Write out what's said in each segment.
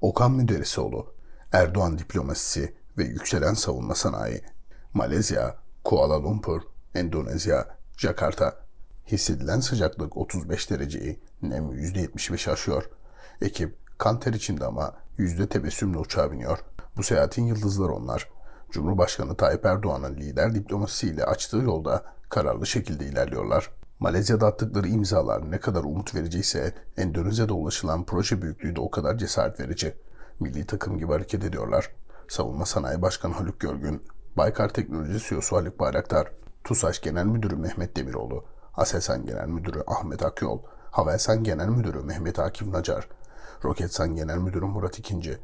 Okan Müderrisoğlu, Erdoğan diplomasisi ve yükselen savunma sanayi. Malezya, Kuala Lumpur, Endonezya, Jakarta. Hissedilen sıcaklık 35 dereceyi, nem %75 aşıyor. Ekip kan ter içinde ama yüzde tebessümle uçağa biniyor. Bu seyahatin yıldızları onlar. Cumhurbaşkanı Tayyip Erdoğan'ın lider diplomasisiyle açtığı yolda kararlı şekilde ilerliyorlar. Malezya'da attıkları imzalar ne kadar umut vericiyse Endonezya'da ulaşılan proje büyüklüğü de o kadar cesaret verici. Milli takım gibi hareket ediyorlar. Savunma Sanayi Başkanı Haluk Görgün, Baykar Teknoloji CEO'su Haluk Bayraktar, TUSAŞ Genel Müdürü Mehmet Demiroğlu, Aselsan Genel Müdürü Ahmet Akyol, Havelsan Genel Müdürü Mehmet Akif Nacar, Roketsan Genel Müdürü Murat İkinci,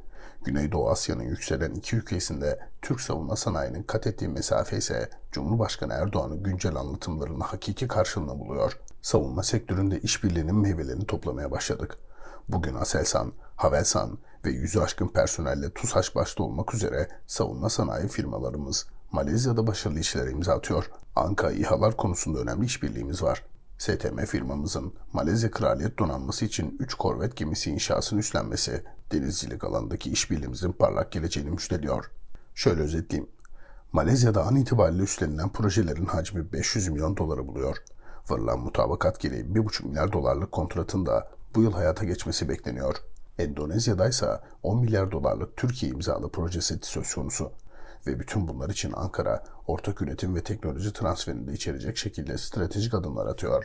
Güneydoğu Asya'nın yükselen iki ülkesinde Türk savunma sanayinin kat ettiği mesafe ise Cumhurbaşkanı Erdoğan'ın güncel anlatımlarının hakiki karşılığını buluyor. Savunma sektöründe işbirliğinin meyvelerini toplamaya başladık. Bugün Aselsan, Havelsan ve yüzü aşkın personelle TUSAŞ başta olmak üzere savunma sanayi firmalarımız Malezya'da başarılı işlere imza atıyor. Anka İHA'lar konusunda önemli işbirliğimiz var. STM firmamızın Malezya Kraliyet Donanması için 3 korvet gemisi inşasını üstlenmesi denizcilik alanındaki işbirliğimizin parlak geleceğini müjdeliyor. Şöyle özetleyeyim. Malezya'da an itibariyle üstlenilen projelerin hacmi 500 milyon doları buluyor. Varılan mutabakat gereği 1,5 milyar dolarlık kontratın da bu yıl hayata geçmesi bekleniyor. Endonezya'da ise 10 milyar dolarlık Türkiye imzalı proje seti söz konusu. Ve bütün bunlar için Ankara ortak üretim ve teknoloji transferini de içerecek şekilde stratejik adımlar atıyor.